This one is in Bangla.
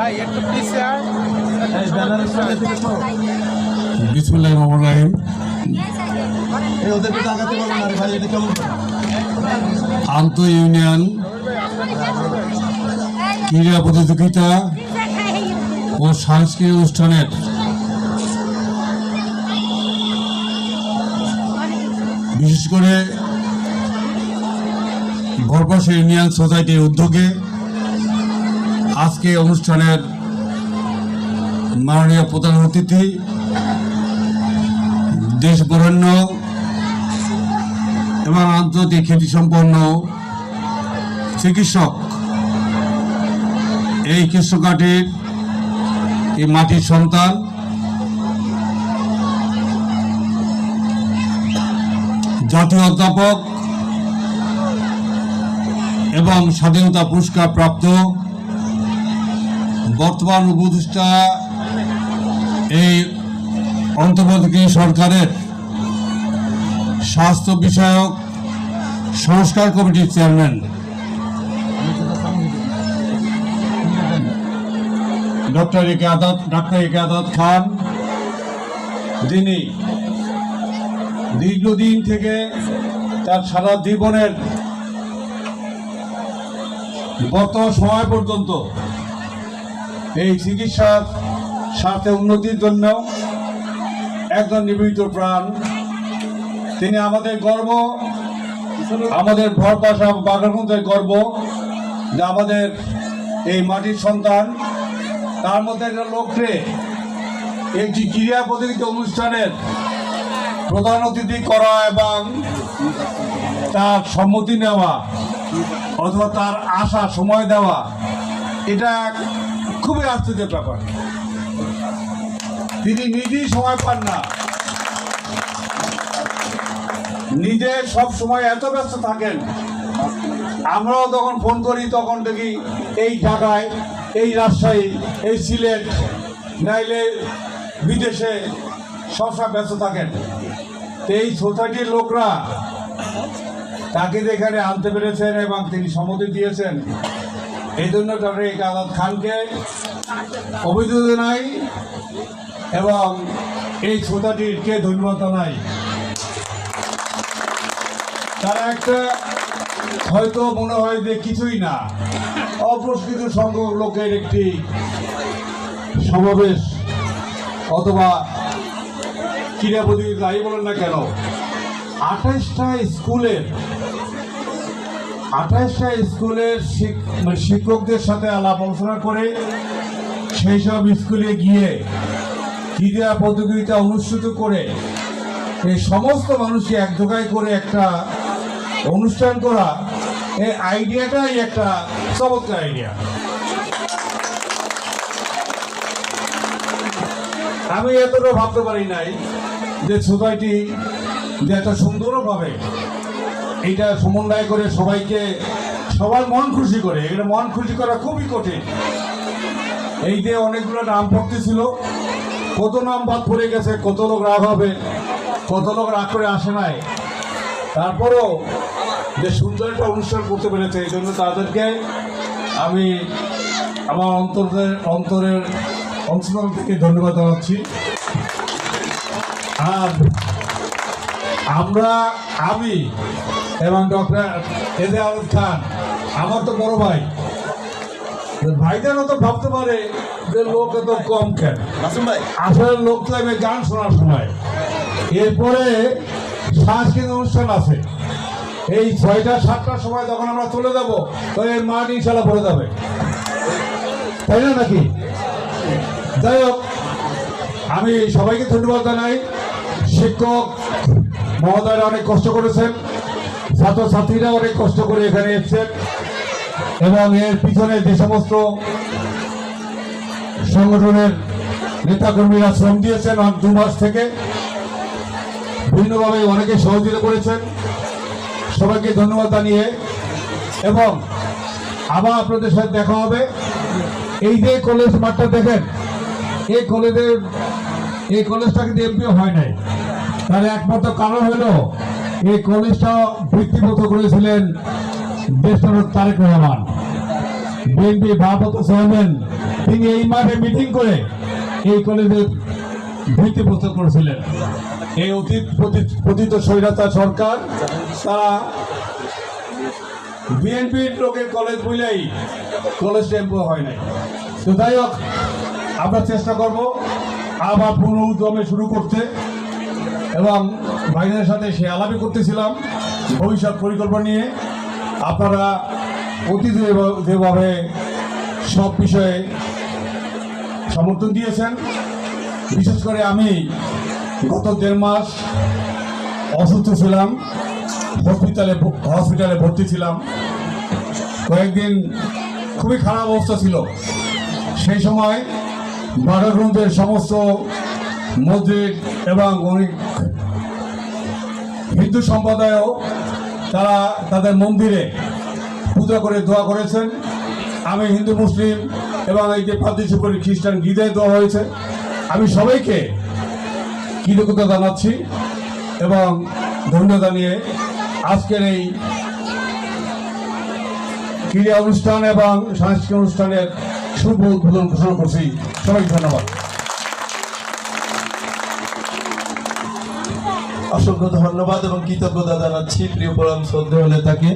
ভাই একটু বিসমুল্লাহ রহমান রাহিম? আন্ত ইউনিয়ন ক্রীড়া প্রতিযোগিতা ও সাংস্কৃতিক অনুষ্ঠানের বিশেষ করে গর্বাস ইউনিয়ন সোসাইটির উদ্যোগে আজকে অনুষ্ঠানের মাননীয় প্রধান অতিথি দেশ বরেণ্য এবং আন্তর্জাতিক খ্যাতিসম্পন্ন চিকিৎসক এই কৃষ্ণকাঠির এই মাটির সন্তান। জাতীয় অধ্যাপক এবং স্বাধীনতা পুরস্কার প্রাপ্ত বর্তমান উপদেষ্টা এই অন্তর্বর্তী সরকারের স্বাস্থ্য বিষয়ক সংস্কার কমিটির চেয়ারম্যান। ডক্টর একে আদাত, ডাক্তার একে আদাত খান, যিনি দীর্ঘদিন থেকে তার সারা জীবনের গত সময় পর্যন্ত এই চিকিৎসার স্বার্থে উন্নতির জন্য একজন নিবেদিত প্রাণ। তিনি আমাদের গর্ব, আমাদের ভরপাশা বাগানগঞ্জের গর্ব যে আমাদের এই মাটির সন্তান। তার মধ্যে একটা লোককে একটি ক্রীড়া প্রতিযোগিতা অনুষ্ঠানের প্রধান অতিথি করা এবং তার সম্মতি নেওয়া অথবা তার আশা, সময় দেওয়া, এটা খুবই আশ্চর্যের ব্যাপার। তিনি নিজেই সময় পান না। নিজে সব সময় এত ব্যস্ত থাকেন। আমরাও তখন ফোন করি, তখন দেখি এই ঢাকায়, এই রাজশাহী, এই সিলেট, নাইলে বিদেশে সবসময় ব্যস্ত থাকেন। তো এই সোসাইটির লোকরা তাকে এখানে আনতে পেরেছেন এবং তিনি সম্মতি দিয়েছেন এই জন্য ডক্টর একাদত খানকে অভিযোগ জানাই এবং এই সোসাইটিরকে ধন্যবাদ জানাই। তারা একটা হয়তো মনে হয় যে কিছুই না অপ্রস্কৃত সংখ্যক লোকের একটি সমাবেশ অথবা ক্রীড়া প্রতিযোগিতা যাই বলেন না কেন, আঠাশটা স্কুলের আঠাশটা স্কুলের মানে শিক্ষকদের সাথে আলাপ আলোচনা করে সেই সব স্কুলে গিয়ে ক্রীড়া প্রতিযোগিতা অনুষ্ঠিত করে এই সমস্ত মানুষকে এক জায়গায় করে একটা অনুষ্ঠান করা, এই আইডিয়াটাই একটা চমৎকার আইডিয়া। আমি এতটা ভাবতে পারি নাই যে সোসাইটি যে এত সুন্দরভাবে এইটা সমন্বয় করে সবাইকে, সবার মন খুশি করে। এটা মন খুশি করা খুবই কঠিন। এই যে অনেকগুলো নাম পড়তেছিল কত নাম বাদ পড়ে গেছে, কত লোক রাগ হবে, কত লোক রাগ করে আসে নাই। তারপরেও যে সুন্দর একটা অনুষ্ঠান করতে পেরেছে, এই জন্য তাদেরকে আমি আমার অন্তরের অন্তরের অংশগ্রহণ থেকে ধন্যবাদ জানাচ্ছি। আর আমরা আমি এবং ডক্টর এজে আহমদ খান আমার তো বড় ভাই। ভাইদেরও তো ভাবতে পারে যে লোক এত কম কেন? আসলে লোক তো আমি গান শোনার সময়। এরপরে সাংস্কৃতিক অনুষ্ঠান আছে। এই ছয়টা সাতটার সময় যখন আমরা চলে যাব তো এর মাঠ ইনশাল্লাহ পড়ে যাবে। তাই না নাকি? যাই হোক আমি সবাইকে ধন্যবাদ জানাই। শিক্ষক মহোদয়রা অনেক কষ্ট করেছেন, ছাত্রছাত্রীরা অনেক কষ্ট করে এখানে এসছেন, এবং এর পিছনে যে সমস্ত সংগঠনের নেতাকর্মীরা শ্রম দিয়েছেন দু মাস থেকে ভিন্নভাবে অনেকে সহযোগিতা করেছেন। সবাইকে ধন্যবাদ জানিয়ে, এবং আবার আপনাদের সাথে দেখা হবে। এই যে কলেজ মাঠটা দেখেন, এই কলেজের, এই কলেজটা কিন্তু এমপিও হয় নাই। তার একমাত্র কারণ হলো এই কলেজটা ভিত্তিমতো করেছিলেন দেশনাথ তারেক রহমান। বিএনপি ভারপ্রাপ্ত চেয়ারম্যান, তিনি এই মাঠে মিটিং করে এই কলেজের ভিত্তি প্রস্তুত করেছিলেন। এই অতীত পতি- পতিত স্বৈরাচার সরকার, তারা বিএনপির লোকের কলেজ বলেই কলেজ টেম্পো হয় নাই। তো যাই হোক, আমরা চেষ্টা করব আবার পুনঃ উদ্যমে শুরু করতে। এবং ভাইদের সাথে সে আলাপি করতেছিলাম। ভবিষ্যৎ পরিকল্পনা নিয়ে। আপনারা অতীতে যেভাবে- সব বিষয়ে সমর্থন দিয়েছেন, বিশেষ করে আমি গত দেড় মাস অসুস্থ ছিলাম, হসপিটালে হসপিটালে ভর্তি ছিলাম। কয়েকদিন খুবই খারাপ অবস্থা ছিল। সেই সময় বারোগ্রন্থের সমস্ত মসজিদ এবং অনেক হিন্দু সম্প্রদায়ও তারা তাদের মন্দিরে পূজা করে দোয়া করেছেন। আমি হিন্দু, মুসলিম এবং এই যে প্রাদেশিক করে খ্রিস্টান গির্জায় দেওয়া হয়েছে। আমি সবাইকে কৃতজ্ঞতা জানাচ্ছি এবং ধন্যবাদ জানিয়ে আজকের এই ক্রীড়া অনুষ্ঠান এবং সাংস্কৃতিক অনুষ্ঠানের শুভ উদ্বোধন ঘোষণা করছি। সবাইকে ধন্যবাদ। অসংখ্য ধন্যবাদ এবং কৃতজ্ঞতা জানাচ্ছি। প্রিয় পরাম পরম হলে নেতাকে।